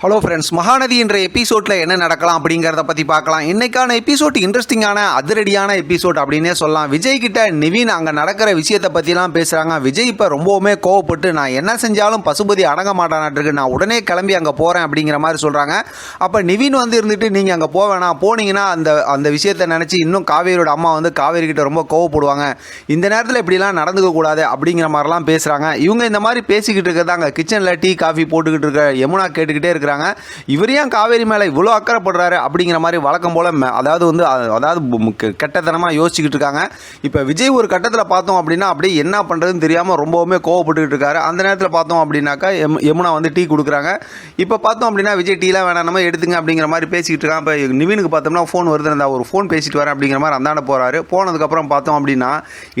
Hello friends Mahanadi என்ற எபிசோடில் என்ன நடக்கலாம் அப்படிங்கிறத பற்றி பார்க்கலாம். இன்னைக்கான எபிசோட் இன்ட்ரெஸ்டிங்கான அதிரடியான எபிசோட் அப்படின்னே சொல்லலாம். விஜய் கிட்ட நிவின் அங்கே நடக்கிற விஷயத்தை பற்றிலாம் பேசுகிறாங்க விஜய் இப்போ ரொம்பவுமே கோவப்பட்டு நான் என்ன செஞ்சாலும் பசுபதி அடங்க மாட்டானாட்டிருக்கு. நான் உடனே கிளம்பி அங்கே போகிறேன் அப்படிங்கிற மாதிரி சொல்கிறாங்க அப்போ நிவின் வந்து இருந்துட்டு நீங்கள் அங்கே போக வேணாம். போனீங்கன்னா அந்த அந்த விஷயத்தை நினச்சி இன்னும் காவேரியோட அம்மா வந்து காவேரி கிட்ட ரொம்ப கோவப்படுவாங்க. இந்த நேரத்தில் இப்படிலாம் நடந்துக்க கூடாது அப்படிங்கிற மாதிரிலாம் பேசுகிறாங்க இவங்க இந்த மாதிரி பேசிக்கிட்டு இருக்கிறதாங்க கிச்சனில் டீ காஃபி போட்டுக்கிட்டு இருக்க யமுனா கேட்டுக்கிட்டே இருக்க இருக்கிறாங்க இவர் ஏன் காவேரி மேலே இவ்வளோ அக்கறைப்படுறாரு அப்படிங்கிற மாதிரி வழக்கம் போல் அதாவது வந்து அதாவது கெட்டத்தனமாக யோசிச்சுக்கிட்டு இருக்காங்க. இப்போ விஜய் ஒரு கட்டத்தில் பார்த்தோம் அப்படின்னா அப்படியே என்ன பண்ணுறதுன்னு தெரியாமல் ரொம்பவுமே கோவப்பட்டுக்கிட்டு இருக்காரு. அந்த நேரத்தில் பார்த்தோம் அப்படின்னாக்கா எம் யமுனா வந்து டீ கொடுக்குறாங்க. இப்போ பார்த்தோம் அப்படின்னா விஜய் டீலாம் வேணாம் நம்ம எடுத்துங்க அப்படிங்கிற மாதிரி பேசிக்கிட்டு இருக்கான். இப்போ நிவினுக்கு பார்த்தோம்னா ஃபோன் வருது இருந்தால் ஒரு ஃபோன் பேசிட்டு வரேன் அப்படிங்கிற மாதிரி அந்தாண்ட போகிறாரு போனதுக்கப்புறம் பார்த்தோம் அப்படின்னா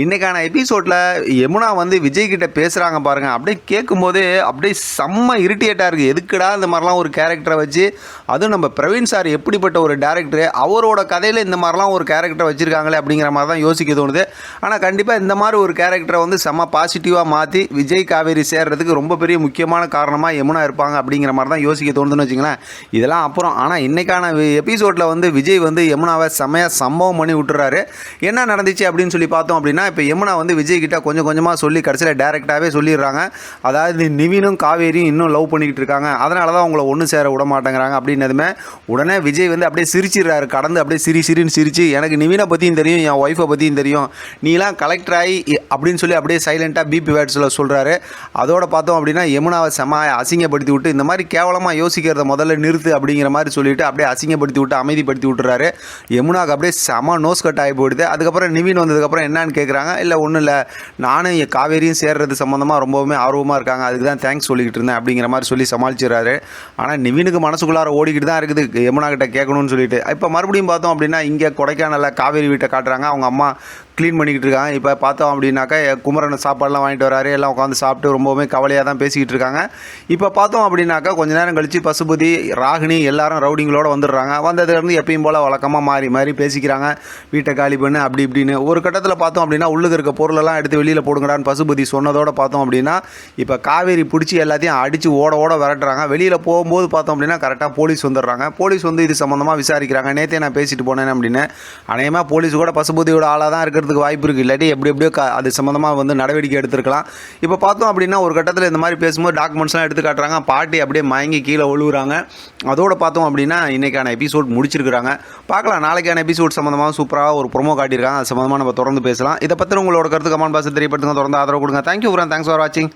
இன்றைக்கான எபிசோடில் யமுனா வந்து விஜய் கிட்ட பேசுகிறாங்க பாருங்க. அப்படியே கேட்கும்போதே அப்படியே செம்ம இரிட்டேட்டாக இருக்குது எதுக்குடா இந்த மாதிரிலாம் ஒரு கேரக்டரை வச்சு அதுவும் நம்ம பிரவீன் சார் எப்படிப்பட்ட ஒரு டேரக்டர் அவரோட கதையில் இந்த மாதிரிலாம் ஒரு கேரக்டரை வச்சுருக்காங்களே அப்படிங்கிற மாதிரி தான் யோசிக்க தோணுது. ஆனால் கண்டிப்பாக இந்த மாதிரி ஒரு கேரக்டரை வந்து செம்ம பாசிட்டிவாக மாற்றி விஜய் காவேரி சேர்றதுக்கு ரொம்ப பெரிய முக்கியமான காரணமாக யமுனா இருப்பாங்க அப்படிங்கிற மாதிரி தான் யோசிக்க தோணுதுன்னு வச்சுங்களேன். இதெல்லாம் அப்புறம் ஆனால் இன்றைக்கான எபிசோடில் வந்து விஜய் வந்து யமுனாவை செம்மையாக சம்பவம் பண்ணி விட்டுறாரு. என்ன நடந்துச்சு அப்படின்னு சொல்லி பார்த்தோம் அப்படின்னா இப்போ யமுனா வந்து விஜய் கிட்ட கொஞ்சம் கொஞ்சமாக சொல்லி கடைசியில் டேரெக்டாகவே சொல்லிடுறாங்க. அதாவது நிவினும் காவேரியும் இன்னும் லவ் பண்ணிக்கிட்டு இருக்காங்க. அதனால தான் அவங்கள ஒன்று சேர விட மாட்டேங்கிறாங்க அப்படின்னதுமே உடனே விஜய் வந்து அப்படியே சிரிச்சிடுறாரு. கடந்து அப்படியே சிரி சிரின்னு சிரிச்சு எனக்கு நிவினை பற்றியும் தெரியும் என் ஒய்ஃபை பற்றியும் தெரியும். நீலாம் கலெக்டர் ஆகி அப்படின்னு சொல்லி அப்படியே சைலண்ட்டாக பிபி வேட்ஸில் சொல்கிறாரு அதோட பார்த்தோம் அப்படின்னா யமுனாவை செம அசிங்கப்படுத்தி விட்டு இந்த மாதிரி கேவலமாக யோசிக்கிறத முதல்ல நிறுத்து அப்படிங்கிற மாதிரி சொல்லிட்டு அப்படியே அசிங்கப்படுத்தி விட்டு அமைதிப்படுத்தி விட்டுறாரு. யமுனாவுக்கு அப்படியே செம நோஸ் கட் ஆகி போயிடுது. அதுக்கப்புறம் நிவின் வந்ததுக்கப்புறம் என்னன்னு கேட்குறாங்க இல்லை ஒன்றும் இல்லை. நானும் என் காவேரியும் சேர்றது சம்மந்தமாக ரொம்பவுமே ஆர்வமாக இருக்காங்க. அதுக்கு தான் தேங்க்ஸ் சொல்லிக்கிட்டு இருந்தேன் அப்படிங்கிற மாதிரி சொல்லி சமாளிச்சிடுறாரு. ஆனால் நிவினுக்கு மனசுக்குள்ளார ஓடிக்கிட்டு தான் இருக்குது. யமுனா கிட்ட கேட்கணும்னு சொல்லிட்டு. இப்போ மறுபடியும் பார்த்தோம் அப்படின்னா இங்கே கொடைக்கானலில் காவேரி வீட்டை காட்டுறாங்க. அவங்க அம்மா க்ளீன் பண்ணிக்கிட்டு இருக்காங்க. இப்போ பார்த்தோம் அப்படின்னாக்கா குமரன் சாப்பாடுலாம் வாங்கிட்டு வராரு. எல்லாம் உட்காந்து சாப்பிட்டு ரொம்பவுமே கவலையாக தான் பேசிக்கிட்டு இருக்காங்க. இப்போ பார்த்தோம் அப்படின்னாக்கா கொஞ்ச நேரம் கழித்து பசுபதி ராகினி எல்லாரும் ரவுடிங்களோட வந்துடுறாங்க. வந்ததுலேருந்து எப்பயும் போல் வழக்கமாக மாறி மாறி பேசிக்கிறாங்க. வீட்டை காலி பண்ணு அப்படி இப்படின்னு. ஒரு கட்டத்தில் பார்த்தோம் அப்படின்னா உள்ளுக்கு இருக்க பொருளெல்லாம் எடுத்து வெளியில் போடுங்கடான்னு பசுபதி சொன்னதோடு பார்த்தோம் அப்படின்னா இப்போ காவேரி பிடிச்சி எல்லாத்தையும் அடித்து ஓட ஓட விரட்டுறாங்க. வெளியில் போகும்போது பார்த்தோம் அப்படின்னா கரெக்டாக போலீஸ் வந்துடுறாங்க. போலீஸ் வந்து இது சம்மந்தமாக விசாரிக்கிறாங்க. நேற்றே நான் பேசிட்டு போனேன் அப்படின்னு. அநேகமாக போலீஸ் கூட பசுபதியோட ஆளாக தான் இருக்கிறதுக்கு வாய்ப்பு இருக்குது இல்லாட்டி எப்படி எப்படியோ க அது சம்மந்தமாக வந்து நடவடிக்கை எடுத்திருக்கலாம். இப்போ பார்த்தோம் அப்படின்னா ஒரு கட்டத்தில் இந்த மாதிரி பேசும்போது டாக்குமெண்ட்ஸ்லாம் எடுத்து காட்டுறாங்க. பாட்டி அப்படியே மயங்கி கீழே விழுகுறாங்க அதோட பார்த்தோம் அப்படின்னா இன்றைக்கான எபிசோட் முடிச்சிருக்கிறாங்க. பார்க்கலாம். நாளைக்கான எபிசோட் சம்மந்தமாக சூப்பராக ஒரு ப்ரோமோ காட்டியிருக்காங்க. அது சம்மந்தமாக நம்ம தொடர்ந்து பேசலாம். இதை பற்றி உங்களோட கருத்து கமெண்ட் பாக்ஸ் தெரியப்படுத்துங்க. தொடர்ந்து ஆதரவு கொடுங்க. தேங்க்யூ ஃப்ரெண்ட் தேங்க்ஸ் ஃபார் வாட்சிங்